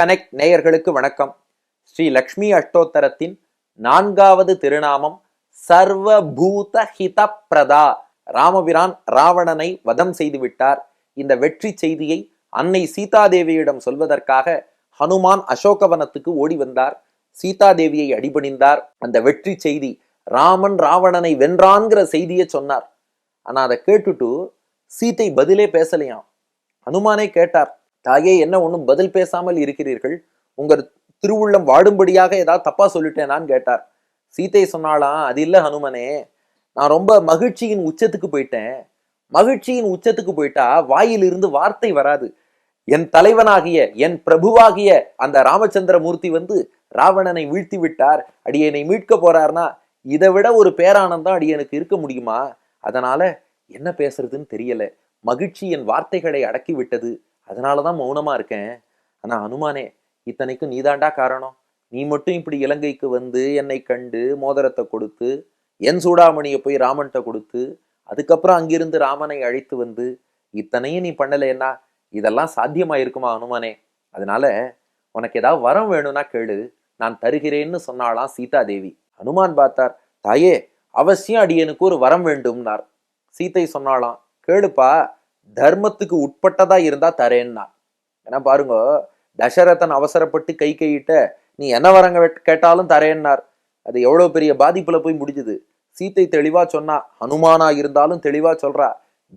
Connect நேயர்களுக்கு வணக்கம். ஸ்ரீ லக்ஷ்மி அஷ்டோத்தரத்தின் நான்காவது திருநாமம் சர்வபூத பிரதா ராமபிரான் ராவணனை வதம் செய்து விட்டார் இந்த வெற்றி செய்தியை அன்னை சீதாதேவியிடம் சொல்வதற்காக ஹனுமான் அசோகவனத்துக்கு ஓடி வந்தார். சீதாதேவியை அடிபணிந்தார். அந்த வெற்றி செய்தி ராமன் ராவணனை வென்றான்கிற செய்தியை சொன்னார். ஆனா அதை கேட்டுட்டு சீதை பதிலே பேசலையாம். ஹனுமானே கேட்டார் தாயே என்ன ஒன்றும் பதில் பேசாமல் இருக்கிறீர்கள்? உங்கள் திருவுள்ளம் வாடும்படியாக ஏதாவது தப்பா சொல்லிட்டேனான்னு கேட்டார். சீத்தை சொன்னாலாம் அது இல்லை ஹனுமனே. நான் ரொம்ப மகிழ்ச்சியின் உச்சத்துக்கு போயிட்டேன். மகிழ்ச்சியின் உச்சத்துக்கு போயிட்டா வாயிலிருந்து வார்த்தை வராது. என் தலைவனாகிய என் பிரபுவாகிய அந்த ராமச்சந்திர மூர்த்தி வந்து ராவணனை வீழ்த்தி விட்டார். அடியனை மீட்க போறார்னா இதை விட ஒரு பேரானந்தம் அடியனுக்கு இருக்க முடியுமா? அதனால என்ன பேசுறதுன்னு தெரியல. மகிழ்ச்சி என் வார்த்தைகளை அடக்கி விட்டது அதனால தான் மௌனமாக இருக்கேன். ஆனால் அனுமானே இத்தனைக்கும் நீதாண்டா காரணம்? நீ மட்டும் இப்படி இலங்கைக்கு வந்து என்னை கண்டு மோதிரத்தை கொடுத்து என் சூடாமணியை போய் ராமன்கிட்ட கொடுத்து அதுக்கப்புறம் அங்கிருந்து ராமனை அழைத்து வந்து இத்தனையும் நீ பண்ணலைன்னா இதெல்லாம் சாத்தியமா இருக்குமா அனுமானே? அதனால உனக்கு ஏதாவது வரம் வேணும்னா கேளு. நான் தருகிறேன்னு சொன்னாலாம் சீதா தேவி அனுமான் பார்த்தார் தாயே அவசியம் அடியனுக்கு ஒரு வரம் வேண்டும்னார். சீத்தை சொன்னாலாம் கேளுப்பா தர்மத்துக்கு உட்பட்டதா இருந்தா தரேன்னா. ஏன்னா பாருங்க தசரதன் அவசரப்பட்டு கை கையிட்ட நீ என்ன வரங்க கேட்டாலும் தரேன்னார். அது எவ்வளவு பெரிய பாதிப்புல போய் முடிஞ்சுது. சீத்தை தெளிவா சொன்னா ஹனுமானா இருந்தாலும் தெளிவா சொல்றா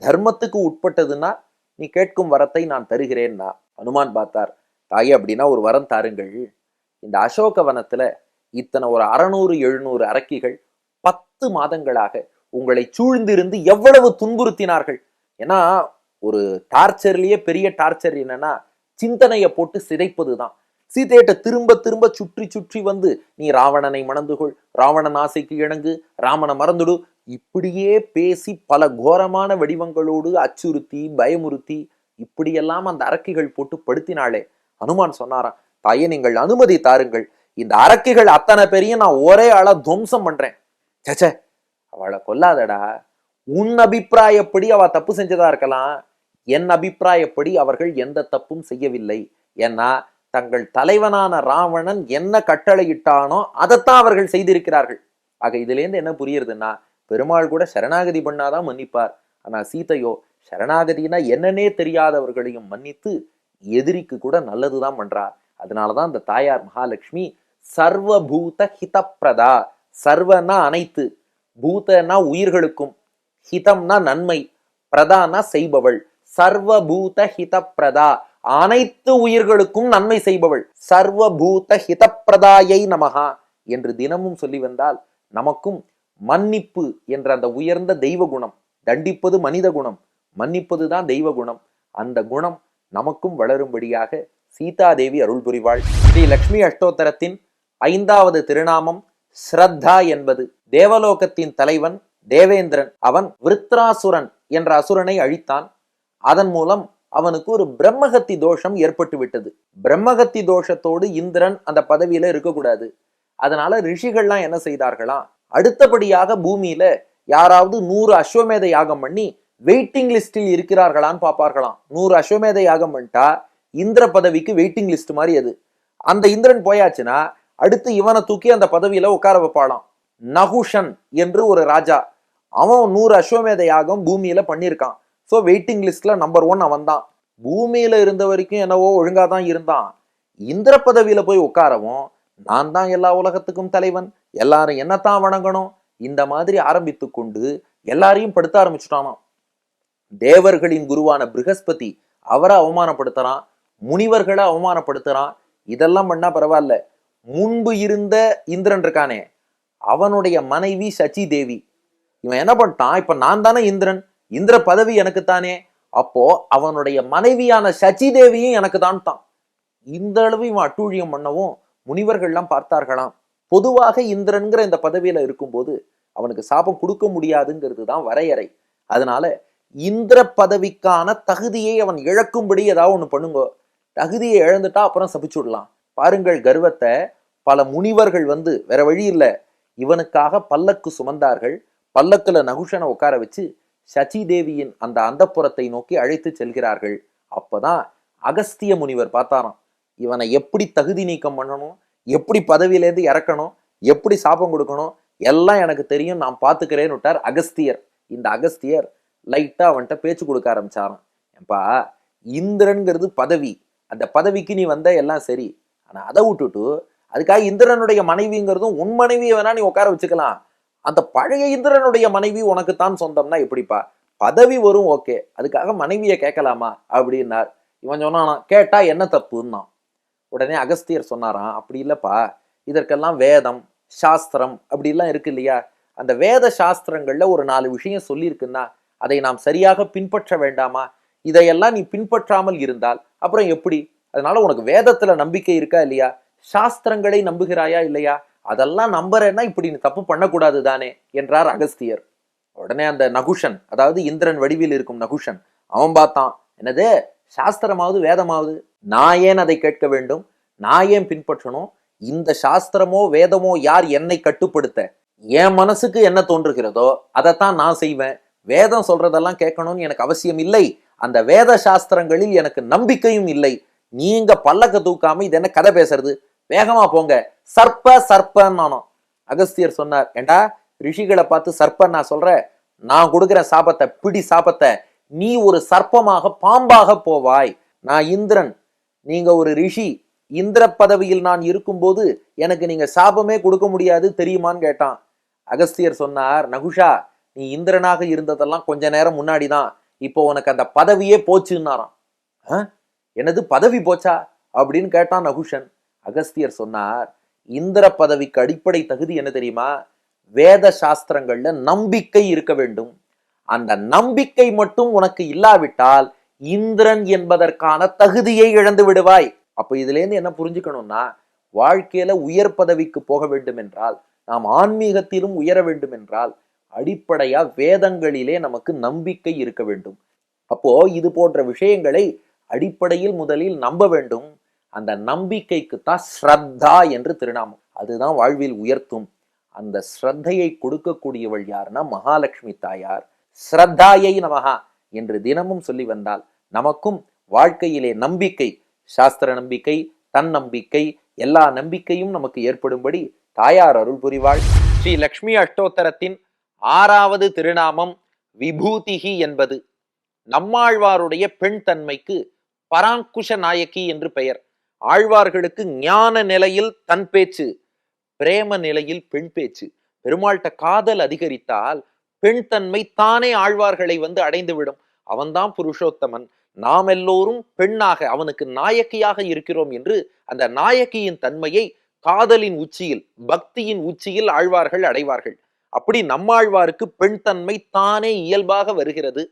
தர்மத்துக்கு உட்பட்டதுன்னா நீ கேட்கும் வரத்தை நான் தருகிறேன்னா. ஹனுமான் பார்த்தார். தாயே அப்படின்னா ஒரு வரம் தாருங்கள். இந்த அசோக வனத்துல இத்தனை ஒரு அறநூறு எழுநூறு அரக்கிகள் பத்து மாதங்களாக உங்களை சூழ்ந்திருந்து எவ்வளவு துன்புறுத்தினார்கள். ஏன்னா ஒரு டார்ச்சர்லயே பெரிய டார்ச்சர் என்னன்னா சிந்தனையை போட்டு சிதைப்பதுதான். சீதையிட்ட திரும்ப திரும்ப சுற்றி சுற்றி வந்து நீ ராவணனை மணந்துகொள் ராவணன் ஆசைக்கு இணங்கு ராமனை மறந்துடு. இப்படியே பேசி பல கோரமான வடிவங்களோடு அச்சுறுத்தி பயமுறுத்தி இப்படியெல்லாம் அந்த அரக்கிகள் போட்டு படுத்தினாளே. அனுமான் சொன்னாராம் தாயே நீங்கள் அனுமதி தாருங்கள். இந்த அரக்கிகள் அத்தனை பெரிய நான் ஒரே ஆளா துவம்சம் பண்றேன். சச்சே அவளை கொல்லாதடா. உன் அபிப்பிராயப்படி அவ தப்பு செஞ்சதா இருக்கலாம். என் அபிப்பிராயப்படி அவர்கள் எந்த தப்பும் செய்யவில்லை. ஏன்னா தங்கள் தலைவனான ராவணன் என்ன கட்டளையிட்டானோ அதைத்தான் அவர்கள் செய்திருக்கிறார்கள். ஆக இதுலேருந்து என்ன புரியுறதுன்னா பெருமாள் கூட சரணாகதி பண்ணாதான் மன்னிப்பார். ஆனா சீதையோ சரணாகதினா என்னன்னே தெரியாதவர்களையும் மன்னித்து எதிரிக்கு கூட நல்லதுதான் பண்றார். அதனாலதான் அந்த தாயார் மகாலட்சுமி சர்வபூத ஹிதப்பிரதா சர்வனா அனைத்து. பூதனா உயிர்களுக்கும் ஹிதம்னா நன்மை பிரதானா செய்பவள். சர்வபூத ஹிதப்பிரதா அனைத்து உயிர்களுக்கும் நன்மை செய்பவள். சர்வபூத ஹிதப்பிரதாயை நமகா என்று தினமும் சொல்லி வந்தால் நமக்கும் மன்னிப்பு என்ற அந்த உயர்ந்த தெய்வ குணம் தண்டிப்பது மனித குணம் மன்னிப்பது தான் தெய்வ குணம் அந்த குணம் நமக்கும் வளரும்படியாக சீதாதேவி அருள் புரிவாள் ஸ்ரீ லக்ஷ்மி அஷ்டோத்தரத்தின் ஐந்தாவது திருநாமம் ஸ்ரத்தா என்பது. தேவலோகத்தின் தலைவன் தேவேந்திரன். அவன் விருத்ராசுரன் என்ற அசுரனை அழித்தான். அதன் மூலம் அவனுக்கு ஒரு பிரம்மகத்தி தோஷம் ஏற்பட்டு விட்டது. பிரம்மகத்தி தோஷத்தோடு இந்திரன் அந்த பதவியில இருக்கக்கூடாது. அதனால ரிஷிகள்லாம் என்ன செய்தார்களாம் அடுத்தபடியாக பூமியில யாராவது நூறு அஸ்வமேத யாகம் பண்ணி வெயிட்டிங் லிஸ்டில் இருக்கிறார்களான்னு பார்ப்பார்களாம். நூறு அஸ்வமேத யாகம் பண்ணிட்டா இந்திர பதவிக்கு வெயிட்டிங் லிஸ்ட் மாதிரி அது. அந்த இந்திரன் போயாச்சுன்னா அடுத்து இவனை தூக்கி அந்த பதவியில உட்கார வைப்பாளாம். நகுஷன் என்று ஒரு ராஜா. அவன் நூறு அஸ்வமேத யாகம் பூமியில பண்ணியிருக்கான். ஸோ வெயிட்டிங் லிஸ்ட்ல நம்பர் ஒன் அவன் தான் பூமியில இருந்த வரைக்கும் என்னவோ ஒழுங்கா தான் இருந்தான். இந்திர பதவியில போய் உட்காரவும் நான் தான் எல்லா உலகத்துக்கும் தலைவன் எல்லாரும் என்னத்தான் வணங்கணும் இந்த மாதிரி ஆரம்பித்து கொண்டு எல்லாரையும் படுத்த ஆரம்பிச்சுட்டானாம். தேவர்களின் குருவான பிருகஸ்பதி அவரை அவமானப்படுத்துறான் முனிவர்களை அவமானப்படுத்துறான். இதெல்லாம் பண்ணா பரவாயில்ல. முன்பு இருந்த இந்திரன் இருக்கானே அவனுடைய மனைவி சச்சி தேவி இவன் என்ன பண்ணிட்டான்? இப்ப நான் தானே இந்திரன். இந்திர பதவி எனக்குத்தானே? அப்போ அவனுடைய மனைவியான சச்சி தேவியும் எனக்கு தான். தான் இந்த அளவு இவன் அட்டூழியம் பண்ணவும் முனிவர்கள்லாம் பார்த்தார்களாம். பொதுவாக இந்திரன்கிற இந்த பதவியில இருக்கும்போது அவனுக்கு சாபம் கொடுக்க முடியாதுங்கிறது தான் வரையறை. அதனால இந்திர பதவிக்கான தகுதியை அவன் இழக்கும்படி ஏதாவது ஒன்று பண்ணுங்க. தகுதியை இழந்துட்டா அப்புறம் சபிச்சு விடலாம் பாருங்கள் கர்வத்தை. பல முனிவர்கள் வந்து வேற வழி இல்லை. இவனுக்காக பல்லக்கு சுமந்தார்கள். பல்லக்கில் நகுஷனை உட்கார வச்சு சச்சி தேவியின் அந்த அந்தப்புறத்தை நோக்கி அழைத்து செல்கிறார்கள். அப்பதான் அகஸ்திய முனிவர் பார்த்தாராம் இவனை எப்படி தகுதி நீக்கம் பண்ணணும்? எப்படி பதவியிலேருந்து இறக்கணும்? எப்படி சாபம் கொடுக்கணும்? எல்லாம் எனக்கு தெரியும் நான் பார்த்துக்கிறேன்னு விட்டார் அகஸ்தியர். இந்த அகஸ்தியர் லைட்டாக அவன்கிட்ட பேச்சு கொடுக்க ஆரம்பிச்சாராம். ஏப்பா இந்திரன்கிறது பதவி. அந்த பதவிக்கு நீ வந்த எல்லாம் சரி. ஆனால் அதை விட்டுட்டு அதுக்காக இந்திரனுடைய மனைவிங்கிறதும் உன் மனைவியை வேணா நீ உட்கார வச்சுக்கலாம். அந்த பழைய இந்திரனுடைய மனைவி உனக்கு தான் சொந்தம்னா எப்படிப்பா? பதவி வரும் ஓகே. அதுக்காக மனைவியை கேட்கலாமா? அப்படின்னார். இவன் சொன்னானா கேட்டா என்ன தப்புன்னா? உடனே அகஸ்தியர் சொன்னாராம் அப்படி இல்லப்பா. இதற்கெல்லாம் வேதம் சாஸ்திரம் அப்படிலாம் இருக்கு இல்லையா? அந்த வேத சாஸ்திரங்கள்ல ஒரு நாலு விஷயம் சொல்லியிருக்குன்னா அதை நாம் சரியாக பின்பற்ற வேண்டாமா? இதையெல்லாம் நீ பின்பற்றாமல் இருந்தால் அப்புறம் எப்படி? அதனால உனக்கு வேதத்துல நம்பிக்கை இருக்கா இல்லையா? சாஸ்திரங்களை நம்புகிறாயா இல்லையா? அதெல்லாம் நம்புறேன்னா இப்படி நீ தப்பு பண்ணக்கூடாது தானே என்றார் அகஸ்தியர். உடனே அந்த நகுஷன் அதாவது இந்திரன் வடிவில் இருக்கும் நகுஷன் அவன் பார்த்தான். என்னது? சாஸ்திரமாவது வேதமாவது? நான் ஏன் அதை கேட்க வேண்டும்? நான் ஏன் பின்பற்றணும்? இந்த சாஸ்திரமோ வேதமோ யார் என்னை கட்டுப்படுத்த? என் மனசுக்கு என்ன தோன்றுகிறதோ அதைத்தான் நான் செய்வேன். வேதம் சொல்றதெல்லாம் கேட்கணும்னு எனக்கு அவசியம் இல்லை. அந்த வேத சாஸ்திரங்களில் எனக்கு நம்பிக்கையும் இல்லை. நீங்க பல்லக்க தூக்காம இது என்ன கதை பேசுறது? வேகமா போங்க. சர்ப்ப சர்ப்பன்னு அகஸ்தியர் சொன்னார் ஏண்டா ரிஷிகளை பார்த்து சர்ப்பன் நான் சொல்றேன். நான் கொடுக்குற சாபத்தை பிடி சாபத்தை. நீ ஒரு சர்ப்பமாக பாம்பாக போவாய். நான் இந்திரன். நீங்க ஒரு ரிஷி. இந்திர பதவியில் நான் இருக்கும்போது எனக்கு நீங்க சாபமே கொடுக்க முடியாது தெரியுமான்னு கேட்டான். அகஸ்தியர் சொன்னார் நகுஷா நீ இந்திரனாக இருந்ததெல்லாம் கொஞ்ச நேரம் முன்னாடி தான் இப்போ உனக்கு அந்த பதவியே போச்சுன்னாராம். "ஆ? என்னது பதவி போச்சா? அப்படின்னு கேட்டான் நகுஷன். அகஸ்தியர் சொன்னார் இந்திர பதவிக்கு அடிப்படை தகுதி என்ன தெரியுமா? வேத சாஸ்திரங்கள்ல நம்பிக்கை இருக்க வேண்டும். அந்த நம்பிக்கை மட்டும் உனக்கு இல்லாவிட்டால் இந்திரன் என்பதற்கான தகுதியை இழந்து விடுவாய். அப்ப இதுல இருந்து என்ன புரிஞ்சுக்கணும்னா வாழ்க்கையில உயர் பதவிக்கு போக வேண்டும் என்றால் நாம் ஆன்மீகத்திலும் உயர வேண்டும் என்றால் அடிப்படையா வேதங்களிலே நமக்கு நம்பிக்கை இருக்க வேண்டும். அப்போ இது போன்ற விஷயங்களை அடிப்படையில் முதலில் நம்ப வேண்டும். அந்த நம்பிக்கைக்கு தான் ஸ்ரத்தா என்று திருநாமம். அதுதான் வாழ்வில் உயர்த்தும். அந்த ஸ்ரத்தையை கொடுக்கக்கூடியவள் யாருன்னா மகாலட்சுமி தாயார். ஸ்ரத்தாயை நமகா என்று தினமும் சொல்லி வந்தால் நமக்கும் வாழ்க்கையிலே நம்பிக்கை சாஸ்திர நம்பிக்கை தன் நம்பிக்கை எல்லா நம்பிக்கையும் நமக்கு ஏற்படும்படி தாயார் அருள் புரிவாள். ஸ்ரீ லக்ஷ்மி அஷ்டோத்தரத்தின் ஆறாவது திருநாமம் விபூதிகி என்பது நம்மாழ்வாருடைய பெண் தன்மைக்கு பராங்குஷ நாயகி என்று பெயர். ஆழ்வார்களுக்கு ஞான நிலையில் தன் பேச்சு பிரேம நிலையில் பெண் பேச்சு. பெருமாள்கிட்ட காதல் அதிகரித்தால் பெண் தன்மை தானே ஆழ்வார்களை வந்து அடைந்துவிடும். அவன்தான் புருஷோத்தமன். நாம் எல்லோரும் பெண்ணாக அவனுக்கு நாயக்கியாக இருக்கிறோம் என்று அந்த நாயகியின் தன்மையை காதலின் உச்சியில் பக்தியின் உச்சியில் ஆழ்வார்கள் அடைவார்கள். அப்படி நம்மாழ்வாருக்கு பெண் தன்மை தானே இயல்பாக வருகிறது.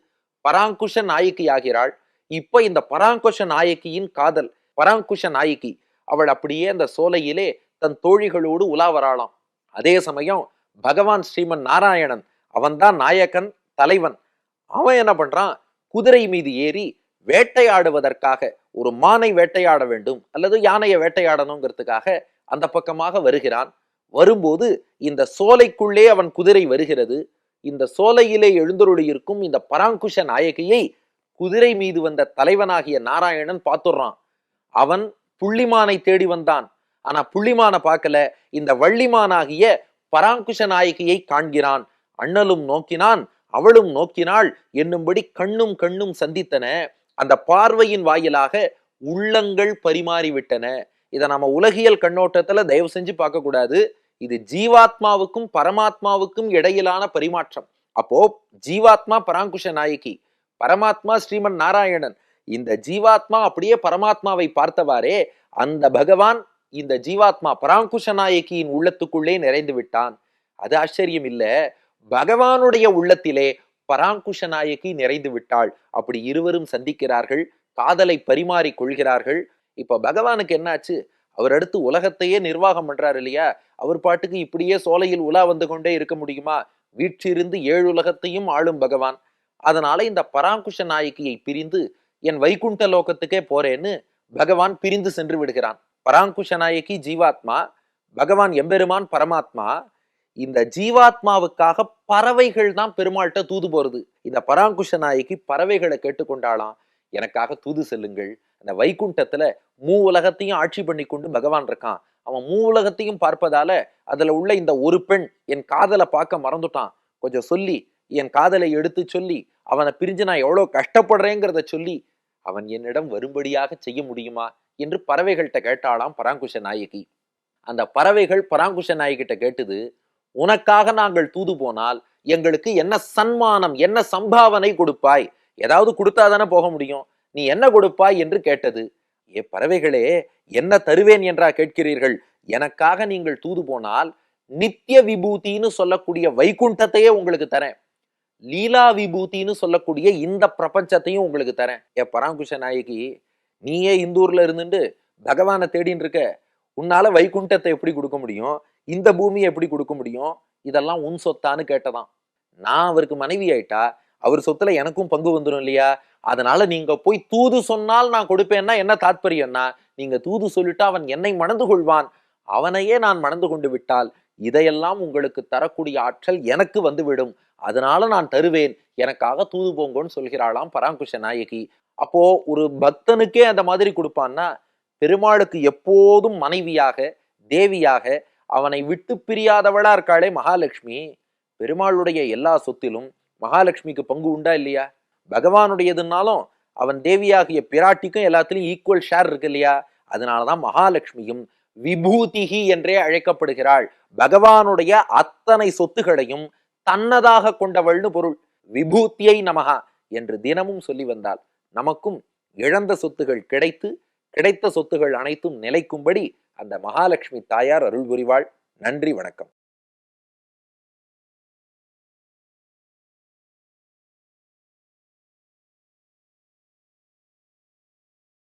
பராங்குஷ நாயகி ஆகிறாள் இப்ப இந்த பராங்குஷ நாயக்கியின் காதல் பராங்குஷ நாயகி. அவள் அப்படியே அந்த சோலையிலே தன் தோழிகளோடு உலா வராளாம் அதே சமயம் பகவான் ஸ்ரீமன் நாராயணன் அவன்தான் நாயகன் தலைவன். அவன் என்ன பண்றான்? குதிரை மீது ஏறி வேட்டையாடுவதற்காக ஒரு மானை வேட்டையாட வேண்டும் அல்லது யானையை வேட்டையாடணுங்கிறதுக்காக அந்த பக்கமாக வருகிறான். வரும்போது இந்த சோலைக்குள்ளே அவன் குதிரை வருகிறது. இந்த சோலையிலே எழுந்தருளி இருக்கும் இந்த பராங்குஷ நாயகியை குதிரை மீது வந்த தலைவனாகிய நாராயணன் பார்த்துடுறான். அவன் புள்ளிமானை தேடி வந்தான். ஆனா புள்ளிமான பார்க்கல. இந்த வள்ளிமானாகிய பராங்குஷ நாயகியை காண்கிறான். அண்ணலும் நோக்கினான் அவளும் நோக்கினாள் என்னும்படி கண்ணும் கண்ணும் சந்தித்தன. அந்த பார்வையின் வாயிலாக உள்ளங்கள் பரிமாறிவிட்டன. இதை நம்ம உலகியல் கண்ணோட்டத்துல தயவு செஞ்சு பார்க்க கூடாது. இது ஜீவாத்மாவுக்கும் பரமாத்மாவுக்கும் இடையிலான பரிமாற்றம். அப்போ ஜீவாத்மா பராங்குஷ நாயகி பரமாத்மா ஸ்ரீமன் நாராயணன் இந்த ஜீவாத்மா அப்படியே பரமாத்மாவை பார்த்தவாறே அந்த பகவான் இந்த ஜீவாத்மா பராங்குஷ நாயகியின் உள்ளத்துக்குள்ளே நிறைந்து விட்டான். அது ஆச்சரியம் இல்ல. பகவானுடைய உள்ளத்திலே பராங்குஷ நாயகி நிறைந்து விட்டாள். அப்படி இருவரும் சந்திக்கிறார்கள். காதலை பரிமாறிக் கொள்கிறார்கள். இப்ப பகவானுக்கு என்னாச்சு? அவர் அடுத்து உலகத்தையே நிர்வாகம் பண்றாரு இல்லையா? அவர் பாட்டுக்கு இப்படியே சோலையில் உலா வந்து கொண்டே இருக்க முடியுமா? வீற்றிருந்து ஏழு உலகத்தையும் ஆளும் பகவான். அதனால இந்த பராங்குஷ நாயகியை பிரிந்து என் வைகுண்ட லோகத்துக்கே போறேன்னு பகவான் பிரிந்து சென்று விடுகிறான். பராங்குஷ நாயகி ஜீவாத்மா பகவான் எம்பெருமான் பரமாத்மா இந்த ஜீவாத்மாவுக்காக பறவைகள் தான் பெருமாள்கிட்ட தூது போறது. இந்த பராங்குஷ நாயகி பறவைகளை கேட்டுக்கொண்டாலாம் எனக்காக தூது செல்லுங்கள். அந்த வைகுண்டத்துல மூ உலகத்தையும் ஆட்சி பண்ணி கொண்டு பகவான் இருக்கான். அவன் மூ உலகத்தையும் பார்ப்பதால அதுல உள்ள இந்த ஒரு பெண் என் காதலை பார்க்க மறந்துட்டான். கொஞ்சம் சொல்லி என் காதலை எடுத்து சொல்லி அவனை பிரிஞ்சு நான் எவ்வளோ கஷ்டப்படுறேங்கிறத சொல்லி அவன் என்னிடம் வரும்படியாக செய்ய முடியுமா? என்று பறவைகள்கிட்ட கேட்டாளாம் பராங்குஷ நாயகி. அந்த பறவைகள் பராங்குஷ நாயகிட்ட கேட்டது உனக்காக நாங்கள் தூது போனால் எங்களுக்கு என்ன சன்மானம் என்ன சம்பாவனை கொடுப்பாய்? ஏதாவது கொடுத்தாதானே போக முடியும். நீ என்ன கொடுப்பாய்? என்று கேட்டது ஏ பறவைகளே என்ன தருவேன் என்றா கேட்கிறீர்கள்? எனக்காக நீங்கள் தூது போனால் நித்திய விபூதின்னு சொல்லக்கூடிய வைகுண்டத்தையே உங்களுக்கு தரேன். லீலா விபூதின்னு சொல்லக்கூடிய இந்த பிரபஞ்சத்தையும் உங்களுக்கு தரேன். ஏ பராங்குஷ நாயகி நீயே இந்தூர்ல இருந்துட்டு பகவானை தேடின்னு இருக்க உன்னால வைகுண்டத்தை எப்படி கொடுக்க முடியும்? இந்த பூமியை எப்படி கொடுக்க முடியும்? இதெல்லாம் உன் சொத்தான்னு கேட்டதான். நான் அவருக்கு மனைவி ஆயிட்டா அவர் சொத்துல எனக்கும் பங்கு வந்துடும் இல்லையா? அதனால நீங்க போய் தூது சொன்னால் நான் கொடுப்பேன்னா என்ன தாத்பரியம்னா நீங்க தூது சொல்லிட்டு அவன் என்னை மணந்து கொள்வான். அவனையே நான் மணந்து கொண்டு விட்டால் இதையெல்லாம் உங்களுக்கு தரக்கூடிய ஆற்றல் எனக்கு வந்துவிடும் அதனால நான் தருவேன். எனக்காக தூது போங்கன்னு சொல்கிறாளாம் பராங்குஷ நாயகி. அப்போ ஒரு பக்தனுக்கே அந்த மாதிரி கொடுப்பான்னா பெருமாளுக்கு எப்போதும் மனைவியாக தேவியாக அவனை விட்டு பிரியாதவளா இருக்காளே மகாலட்சுமி. பெருமாளுடைய எல்லா சொத்திலும் மகாலட்சுமிக்கு பங்கு உண்டா இல்லையா? பகவானுடையதுனாலும் அவன் தேவியாகிய பிராட்டிக்கும் எல்லாத்துலயும் ஈக்குவல் ஷேர் இருக்கு இல்லையா? அதனாலதான் மகாலட்சுமியும் விபூதிகி என்றே அழைக்கப்படுகிறாள். பகவானுடைய அத்தனை சொத்துகளையும் தன்னதாக கொண்டவள்னு பொருள். விபூத்தியை நமகா என்று தினமும் சொல்லி வந்தால் நமக்கும் இழந்த சொத்துகள் கிடைத்து கிடைத்த சொத்துகள் அனைத்தும் நிலைக்கும்படி அந்த மகாலட்சுமி தாயார் அருள் புரிவாள். நன்றி வணக்கம்.